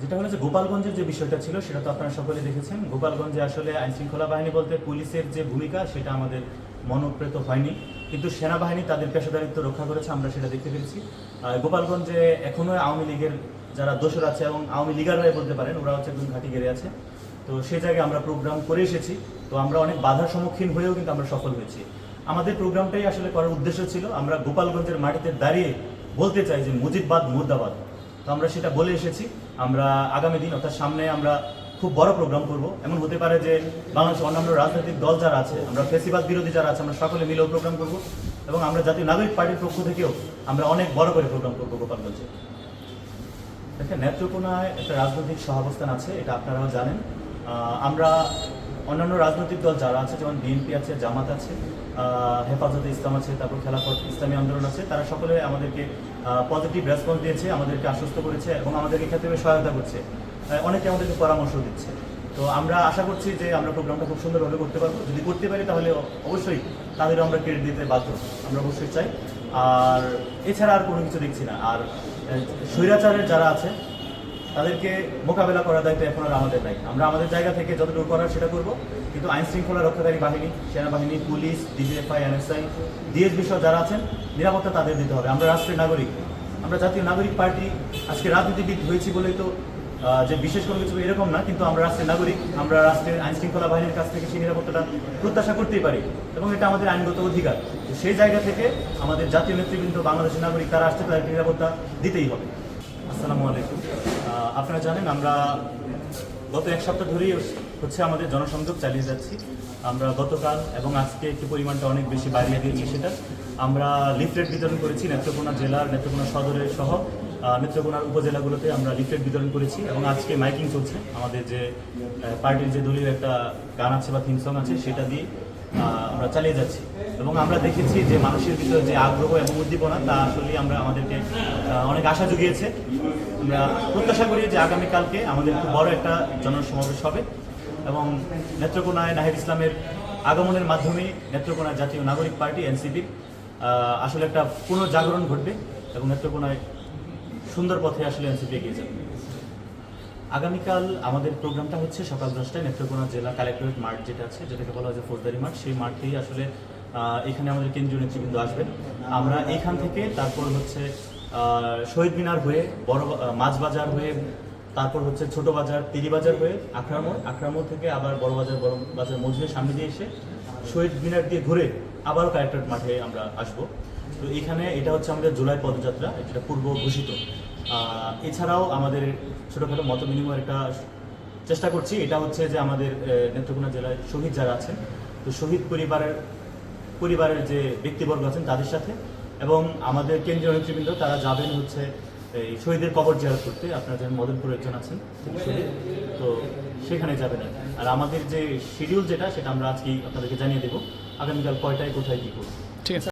যেটা হলো যে গোপালগঞ্জের যে বিষয়টা ছিল, সেটা তো আপনারা সকলে দেখেছেন। গোপালগঞ্জে আসলে আইন শৃঙ্খলা বাহিনী বলতে পুলিশের যে ভূমিকা, সেটা আমাদের মনোপ্রেত হয়নি। কিন্তু সেনাবাহিনী তাদের পেশাদারিত্ব রক্ষা করেছে, আমরা সেটা দেখতে পেরেছি। গোপালগঞ্জে এখনও আওয়ামী লীগের যারা দোষর আছে এবং আওয়ামী লীগাররাই বলতে পারেন, ওরা হচ্ছে একদম ঘাঁটি গেড়ে আছে। তো সেই জায়গায় আমরা প্রোগ্রাম করে এসেছি। তো আমরা অনেক বাধার সম্মুখীন হয়েও কিন্তু আমরা সফল হয়েছি। আমাদের প্রোগ্রামটাই আসলে করার উদ্দেশ্য ছিল, আমরা গোপালগঞ্জের মাটিতে দাঁড়িয়ে বলতে চাই যে মুজিববাদ মুর্দাবাদ। তো আমরা সেটা বলে এসেছি। আমরা আগামী দিন, অর্থাৎ সামনে আমরা খুব বড় প্রোগ্রাম করব। এমন হতে পারে যে বাংলাদেশের অন্যান্য রাজনৈতিক দল যারা আছে, আমরা ফেসিবাদ বিরোধী যারা আছে, আমরা সকলে মিলেও প্রোগ্রাম করব এবং আমরা জাতীয় নাগরিক পার্টির পক্ষ থেকেও আমরা অনেক বড় করে প্রোগ্রাম করব গোপালগঞ্জে। দেখেন, নেত্রকোনায় একটা রাজনৈতিক সহাবস্থান আছে, এটা আপনারাও জানেন। আমরা অন্যান্য রাজনৈতিক দল যারা আছে, যেমন বিএনপি আছে, জামাত আছে হেফাজতে ইসলাম আছে, তারপর খেলাফত, ইসলামী আন্দোলন আছে, তারা সকলে আমাদেরকে পজিটিভ রেসপন্স দিয়েছে, আমাদেরকে আশ্বস্ত করেছে এবং আমাদেরকে ক্ষেত্রে সহায়তা করছে। অনেকে আমাদেরকে পরামর্শ দিচ্ছে। তো আমরা আশা করছি যে আমরা প্রোগ্রামটা খুব সুন্দরভাবে করতে পারব। যদি করতে পারি তাহলে অবশ্যই তাদেরও আমরা ক্রেডিট দিতে বাধ্য। আমরা অবশ্যই চাই। আর এছাড়া আর কোনো কিছু দেখছি না। আর স্বৈরাচারের যারা আছে তাদেরকে মোকাবেলা করার দায়িত্ব এখন আর আমাদের নাই। আমরা আমাদের জায়গা থেকে যতটুকু করার সেটা করব, কিন্তু আইন শৃঙ্খলা রক্ষাকারী বাহিনী, সেনাবাহিনী, পুলিশ, ডিজিএফআই এনএসআই ডিএসবি সহ যারা আছেন, নিরাপত্তা তাদের দিতে হবে। আমরা রাষ্ট্রের নাগরিক। আমরা জাতীয় নাগরিক পার্টি আজকে রাজনীতিবিদ হয়েছি বলেই তো যে বিশেষ কোনো কিছু এরকম না, কিন্তু আমরা রাষ্ট্রের নাগরিক, আমরা রাষ্ট্রের আইন শৃঙ্খলা বাহিনীর কাছ থেকে সেই নিরাপত্তাটা প্রত্যাশা করতেই পারি। এবং এটা আমাদের আইনগত অধিকার। সেই জায়গা থেকে আমাদের জাতীয় নেতৃবৃন্দ, বাংলাদেশের নাগরিক, তারা আসছে তাদের নিরাপত্তা দিতেই হবে। আসসালামু আলাইকুম। আপনারা জানেন, আমরা গত এক সপ্তাহ ধরেই হচ্ছে আমাদের জনসংযোগ চালিয়ে যাচ্ছি। আমরা গতকাল এবং আজকে একটু পরিমাণটা অনেক বেশি বাড়িয়ে দিয়েছি সেটা। আমরা লিফলেট বিতরণ করেছি নেত্রকোনা জেলার, নেত্রকোনা সদরের সহ নেত্রকোনার উপজেলাগুলোতে আমরা লিফলেট বিতরণ করেছি এবং আজকে মাইকিং চলছে। আমাদের যে পার্টির যে দলীয় একটা গান আছে বা থিম সং আছে, সেটা দিয়ে আমরা চালিয়ে যাচ্ছি। এবং আমরা দেখেছি যে মানুষের ভিতরে যে আগ্রহ এবং উদ্দীপনা, তা আসলে আমরা আমাদেরকে অনেক আশা জুগিয়েছে। আমরা প্রত্যাশা করি যে আগামীকালকে আমাদের খুব বড় একটা জনসমাবেশ হবে এবং নেত্রকোনায় নাহিদ ইসলামের আগমনের মাধ্যমে নেত্রকোনা জাতীয় নাগরিক পার্টি এনসিপির আসলে একটা পুনর্জাগরণ ঘটবে এবং নেত্রকোনায় সুন্দর পথে আসলে এনসিপি এগিয়ে যাবে। আগামীকাল আমাদের প্রোগ্রামটা হচ্ছে সকাল দশটায় নেত্রকোনা জেলা কালেক্টরেট মাঠ যেটা আছে, যেটাকে বলা হয় যে ফৌজদারি মাঠ। সেই মাঠেই আসলে এখানে আমাদের কেন্দ্রীয় নেতৃবৃন্দ আসবেন। আমরা এখান থেকে তারপর হচ্ছে শহীদ মিনার হয়ে, বড় মাছ বাজার হয়ে, তারপর হচ্ছে ছোট বাজার, তিরি বাজার হয়ে আখড়া মোড় আখড়া মোড় থেকে আবার বড় বাজার বড় বাজার মসজিদের সামনে দিয়ে এসে শহীদ মিনার দিয়ে ঘুরে আবারও কালেক্টরেট মাঠে আমরা আসব। তো এখানে এটা হচ্ছে আমাদের জুলাই পদযাত্রা যেটা পূর্ব ঘোষিত। এছাড়াও আমাদের ছোটোখাটো মত বিনিময়ের একটা চেষ্টা করছি। এটা হচ্ছে যে আমাদের নেত্রকোনা জেলায় শহীদ যারা আছেন, তো শহীদ পরিবারের পরিবারের যে ব্যক্তিবর্গ আছেন তাদের সাথে। এবং আমাদের কেন্দ্রীয় নেতৃবৃন্দ, তারা যাবেন হচ্ছে এই শহীদের কবর জিয়ারত করতে। আপনারা যেমন মদনপুর একজন আছেন তো সেখানে যাবেন আর আমাদের যে শিডিউল যেটা, সেটা আমরা আজকেই আপনাদেরকে জানিয়ে দেবো। আগামীকাল কয়টায়, কোথায়, কী করব। ঠিক আছে।